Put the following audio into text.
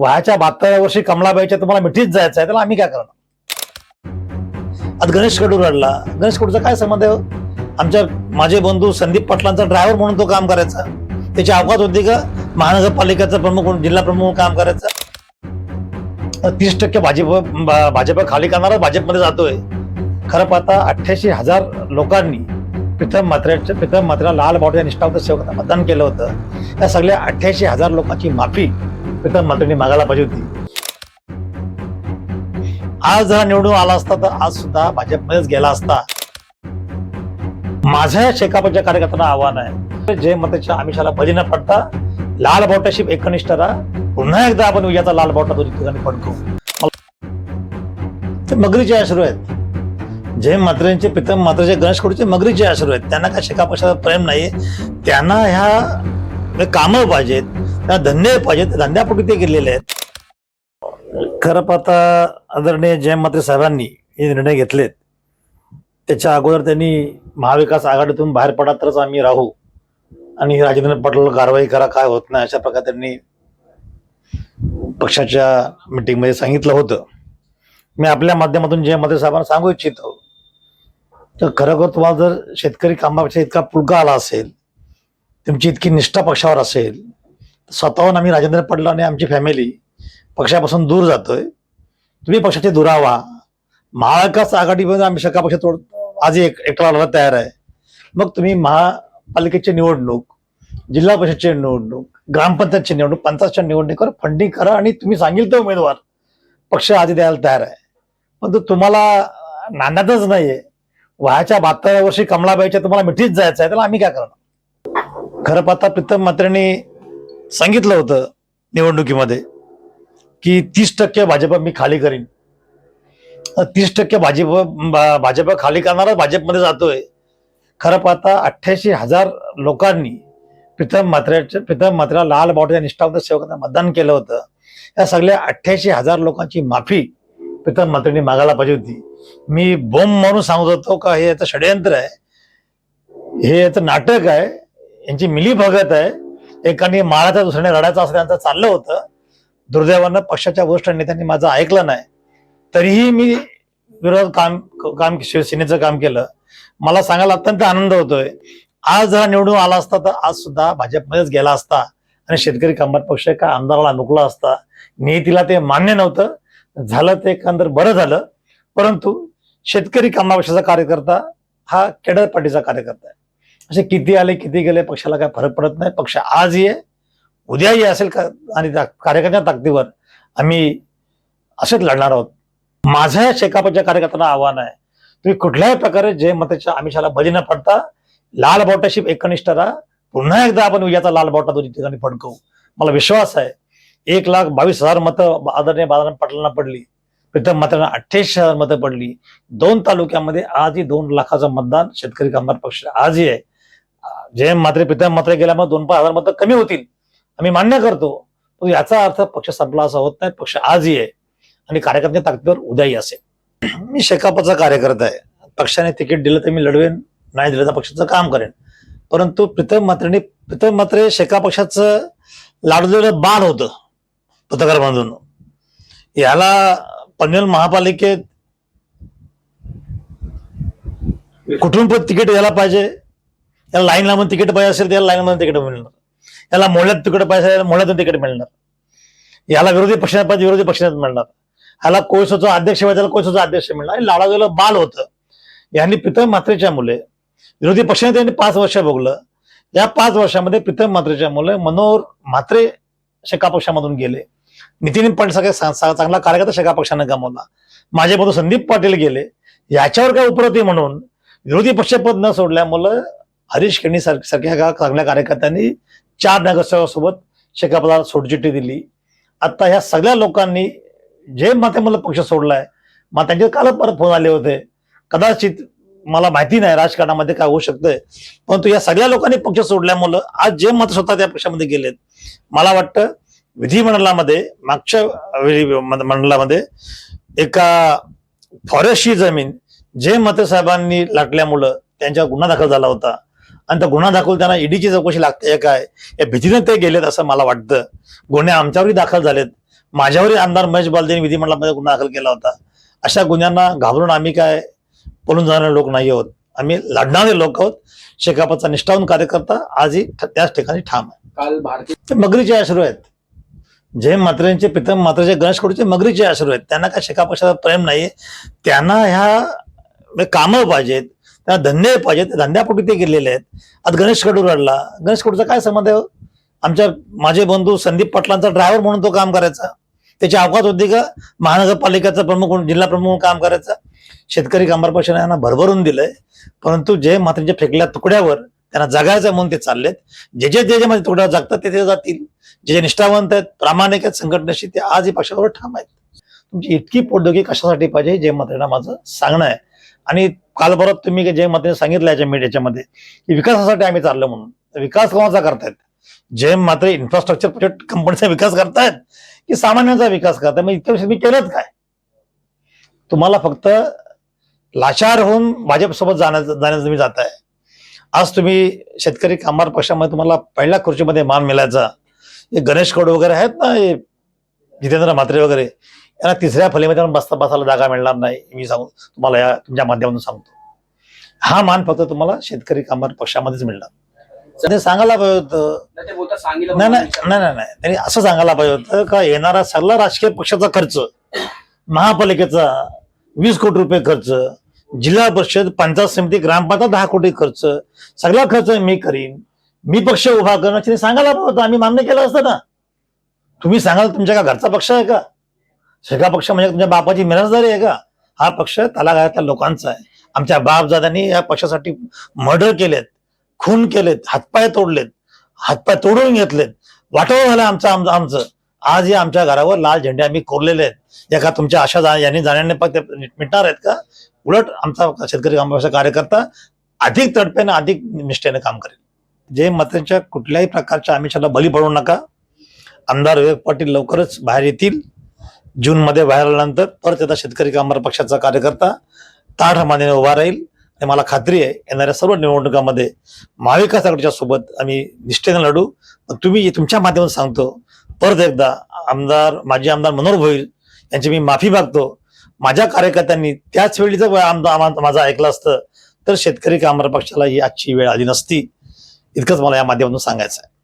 वयाच्या बहात्तराव्या वर्षी कमलाबाईच्या तुम्हाला मिठीत जायचं आहे त्याला आम्ही काय करणार? आज गणेश कडू रडला. गणेश कडूचा काय संबंध आहे हो? आमच्या माझे बंधू संदीप पाटलांचा ड्रायव्हर म्हणून तो काम करायचा. त्याची अवघात होती का? महानगरपालिकेचा प्रमुख म्हणून जिल्हा प्रमुख म्हणून काम करायचा. तीस टक्के भाजप भाजप खाली करणारा भाजपमध्ये जातोय. खरं पाहता अठ्ठ्याऐंशी हजार लोकांनी प्रीतम मात्र्याच्या प्रीतम मात्रा लाल बावट्या निष्ठावंत सेवकांना मतदान केलं होतं. या सगळ्या अठ्ठ्याऐंशी हजार लोकांची माफी प्रीतम मात्रेंनी मागायला पाहिजे होती. आज जरा निवडून आला असता तर आज सुद्धा भाजपमध्येच गेला असता. माझ्या शेकापच्या कार्यकर्त्यांना आव्हान आहे. जे मताच्या आमिषाला बळी न पडता लाल बावटाशी एकनिष्ठ राहा. पुन्हा एकदा आपण विजयाचा लाल बावटा दोन्ही ठिकाणी फडकवू ते मगरीचे आश्रू आहेत. जे मात्रेंचे प्रीतम मात्रेचे गणेश कडूचे मगरीचे आश्रू आहेत. त्यांना काय शेका प्रेम नाही त्यांना ह्या कामं पाहिजेत. त्या धंदे पाहिजेत धंद्यापोटी ते गेलेले आहेत. खरं पाहता आदरणीय जय मात्रे साहेबांनी हे निर्णय घेतलेत. त्याच्या अगोदर त्यांनी महाविकास आघाडीतून बाहेर पडा तरच आम्ही राहू. आणि राजेंद्र पाटील कारवाई करा काय होत नाही अशा प्रकारे त्यांनी पक्षाच्या मिटिंगमध्ये सांगितलं होतं. मी आपल्या माध्यमातून जय मात्रे साहेबांना सांगू इच्छितो तर खरोखर तुम्हाला जर शेतकरी कामापेक्षा इतका पुलका आला असेल तुमची इतकी निष्ठा पक्षावर असेल स्वतःहून आम्ही राजेंद्र पडला आणि आमची फॅमिली पक्षापासून दूर जातोय. तुम्ही पक्षाचे दुरावा महाविकास आघाडीमध्ये आम्ही शका पक्ष तोड आज एक एकटा लढायला तयार आहे. मग तुम्ही महापालिकेची निवडणूक जिल्हा परिषदची निवडणूक ग्रामपंचायतची निवडणूक पंचायतच्या निवडणुकीवर फंडिंग करा आणि तुम्ही सांगितलं तो उमेदवार पक्ष आधी द्यायला तयार आहे. पण तो तुम्हाला नांदातच नाहीये. वयाच्या बहात्तराव्या वर्षी कमलाबाईच्या तुम्हाला मिठीच जायचं आहे त्याला आम्ही काय करणार? खरं पाहता प्रीतम मात्रेंनी सांगितलं होतं निवडणुकीमध्ये की तीस टक्के भाजप मी खाली करीन. तीस टक्के भाजप भाजप खाली करणारा भाजपमध्ये जातोय. खरं पाहता अठ्ठ्याऐंशी हजार लोकांनी प्रीतम मात्र्याच्या प्रीतम मात्रा लाल बावट्या निष्ठावंत सेवकांना मतदान केलं होतं. या सगळ्या अठ्ठ्याऐंशी हजार लोकांची माफी प्रीतम मात्रेने मागायला पाहिजे होती. मी बोंब म्हणून सांगत होतो का हे याचं षडयंत्र आहे. हे याचं नाटक आहे. यांची मिली भगत आहे. एकाने माळाचा दुसऱ्याने रडायचा असं त्यांचं चाललं होतं. दुर्दैवानं पक्षाच्या वरिष्ठ नेत्यांनी माझं ऐकलं नाही. तरीही मी विरोध काम काम शिवसेनेचं काम केलं. मला सांगायला अत्यंत आनंद होतोय. आज जरा निवडून आला असता तर आज सुद्धा भाजपमध्येच गेला असता आणि शेतकरी कामगार पक्ष एका आमदाराला नुकला असता. नियतीला ते मान्य नव्हतं. झालं ते एकंदर बरं झालं. परंतु शेतकरी कामगार पक्षाचा कार्यकर्ता हा केडर पार्टीचा कार्यकर्ता आहे. असे किती आले किती गेले पक्षाला काय फरक पडत नाही. पक्ष आज ये उद्याही असेल का आणि त्या कार्यकर्त्या ताकदीवर आम्ही असेच लढणार आहोत. माझ्या शेकापच्या कार्यकर्त्यांना आव्हान आहे. तुम्ही कुठल्याही प्रकारे जे मताच्या आमिषाला बळी न पडता लाल बावटाशी एकनिष्ठ राहा. पुन्हा एकदा आपण विजयाचा लाल बावटा दोन्ही ठिकाणी फडकवू. मला विश्वास आहे एक लाख बावीस हजार मतं आदरणीय बाजारात पाटलांना पडली. प्रीतम मात्रांना अठ्ठेचाळीस हजार मतं पडली. दोन तालुक्यामध्ये आजही दोन लाखाचं मतदान शेतकरी कामगार पक्ष आजही आहे. जे मात्रे प्रीतम मात्रे गेल्यामुळे दोन पाच हजार मतं कमी होतील. आम्ही मान्य करतो. पण याचा अर्थ पक्ष संपला असा होत नाही. पक्ष आजही आहे. आणि कार्यकर्त्या ताकदीवर उद्याही असेल. मी शेकापचा कार्यकर्ता आहे. पक्षाने तिकीट दिलं तर मी लढवेन. नाही दिलं तर पक्षाचं काम करेन. परंतु प्रीतम मात्रेने प्रीतम मात्रे शेका पक्षाचं लाडलेलं बाण होतं. पत्रकार बांधून. याला पनवेल महापालिकेत कुठून पण तिकीट यायला पाहिजे. याला लाईन लावून तिकीट पाहिजे असेल तर याला लाईन लावून तिकीट मिळणार. याला मोहळ्यात तिकीट पाहिजे असेल, मोहळ्यातून तिकीट मिळणार. याला विरोधी पक्षात पाहिजे विरोधी पक्षात मिळणार. ह्याला कोळसाचा अध्यक्ष पाहिजे त्याला कोळसाचा अध्यक्ष मिळणार. आणि बाल होतं. यांनी प्रीतम मात्रेच्या मुले विरोधी पक्षाने त्यांनी पाच वर्ष भोगलं. या पाच वर्षामध्ये प्रीतम मात्रेच्या मुले मनोहर म्हात्रे शेका पक्षामधून गेले. नितीन पाटील सगळ्यात चांगला कार्यकर्ता शेका पक्षाने गमावला. माझे बंधू संदीप पाटील गेले. याच्यावर काय उपरती म्हणून विरोधी पक्षपद न सोडल्यामुळं हरीश केणी सार- सारख्या एका चांगल्या कार्यकर्त्यांनी चार नगरसेवकासोबत शेकापला सोडचिठ्ठी दिली. आता ह्या सगळ्या लोकांनी जे माते मला पक्ष सोडलाय मग त्यांचे कालच परत फोन आले होते. कदाचित मला माहिती नाही राजकारणामध्ये काय होऊ शकतंय. परंतु या सगळ्या लोकांनी पक्ष सोडल्यामुळं आज जे मत स्वतः त्या पक्षामध्ये गेलेत मला वाटतं विधिमंडळामध्ये मागच्या विधी मंडळामध्ये एका फॉरेस्टची जमीन जे मते साहेबांनी लाटल्यामुळं त्यांच्यावर गुन्हा दाखल झाला होता. आणि तो गुन्हा दाखल त्यांना ईडीची चौकशी लागते काय? या भीतीने ते गेलेत असं मला वाटतं. गुन्हे आमच्यावरही दाखल झालेत. माझ्यावरही आमदार महेश बालदेने विधिमंडळामध्ये गुन्हा दाखल केला होता. अशा गुन्ह्यांना घाबरून आम्ही काय पळून जाणारे लोक नाही आहोत. आम्ही लढणारे लोक आहोत. शेकापचा निष्ठावून कार्यकर्ता आजही त्याच ठिकाणी ठाम आहे. काल भारतीय मगरीचे आश्रू आहेत. जय मात्रेंचे प्रीतम मात्रेचे गणेश कडूचे मगरीचे आश्रू आहेत. त्यांना काय शेका पक्षाचा प्रेम नाहीये? त्यांना ह्या कामं पाहिजेत. त्यांना धंदे पाहिजेत त्या धंद्यापोटी ते गेलेले आहेत. आज गणेश कडू रडला. गणेश कडूचा काय संबंध आहे हो? आमच्या माझे बंधू संदीप पाटलांचा ड्रायव्हर म्हणून तो काम करायचा. त्याची अवकात होती का? महानगरपालिकेचा प्रमुख जिल्हा प्रमुख म्हणून काम करायचा. शेतकरी कामगार पक्षाने यांना भरभरून दिलंय. परंतु जे मात्रेच्या फेकल्या तुकड्यावर त्यांना जगायचं म्हणून ते चाललेत. जे जे जे जे मध्ये तुकड्यावर जगतात ते ते जातील. जे जे निष्ठावंत आहेत प्रामाणिक आहेत संघटनेशी ते आजही पक्षावर ठाम आहेत. तुमची इतकी पोटदुखी कशासाठी पाहिजे जे मात्र माझं सांगणं आहे. आणि काल परत तुम्ही जय मात्रेने सांगितलं याच्या मीडियाच्या की विकासासाठी आम्ही चाललो म्हणून. विकास कोणाचा करतायत? जय मात्रे इन्फ्रास्ट्रक्चर प्रोजेक्ट कंपनीचा विकास करतायत की सामान्यांचा विकास करतायत. मग इतक्या मी केलंच काय? तुम्हाला फक्त लाचार होऊन भाजपसोबत जाण्याचं जाण्याचं तुम्ही जाताय. आज तुम्ही शेतकरी कामगार पक्षामध्ये तुम्हाला पहिल्या खुर्चीमध्ये मान मिळायचा. हे गणेश कड वगैरे आहेत ना हे जितेंद्र म्हात्रे वगैरे यांना तिसऱ्या फलीमध्ये बसता बसायला जागा मिळणार नाही मी सांगू तुम्हाला या तुमच्या माध्यमातून सांगतो. हा मान फक्त तुम्हाला शेतकरी कामगार पक्षामध्येच मिळणार. ते सांगायला पाहिजे होतं. नाही नाही नाही त्यांनी असं सांगायला पाहिजे होतं का येणारा सगळा राजकीय पक्षाचा खर्च महापालिकेचा वीस कोटी रुपये खर्च जिल्हा परिषद पंचायत समिती ग्रामपंचायत दहा कोटी खर्च सगळा खर्च मी करीन मी पक्ष उभा करणं त्यांनी सांगायला पाहिजे होतं आम्ही मान्य केलं असतं ना. तुम्ही सांगाल तुमच्या का घरचा पक्ष आहे का? सगळा पक्ष म्हणजे तुमच्या बापाची मिरजदारी आहे का? हा पक्ष तलागायतल्या लोकांचा आहे. आमच्या बापजादांनी या पक्षासाठी मर्डर केलेत खून केलेत हातपाय तोडलेत हातपाय तोडून घेतलेत. वाटोळ झालं आमचं आमचं आमचं. आज या आमच्या घरावर लाल झेंडे आम्ही कोरलेले आहेत. या का तुमच्या आशा जा- यांनी जाण्याने फक्त मिटणार आहेत का? उलट आमचा शेतकरी कामगारचा कार्यकर्ता अधिक तडप्याने अधिक निष्ठेने काम करेल. जे मतांच्या कुठल्याही प्रकारच्या आमिषाला बली पडू नका. आमदार विवेक पाटील लवकरच बाहेर येतील. जूनमध्ये बाहेर आल्यानंतर परत एकदा शेतकरी कामगार पक्षाचा कार्यकर्ता ताठमानेने उभा राहील. आणि मला खात्री आहे येणाऱ्या सर्व निवडणुकांमध्ये महाविकास आघाडीच्या सोबत आम्ही निष्ठेने लढू. पण तुम्ही तुमच्या माध्यमातून सांगतो परत एकदा आमदार माजी आमदार मनोहर भोईर यांची मी माफी मागतो. माझ्या कार्यकर्त्यांनी त्याच वेळी जर आमदार माझा माझं ऐकलं असतं तर शेतकरी कामगार पक्षाला ही आजची वेळ आली नसती. इतकंच मला या माध्यमातून सांगायचं आहे.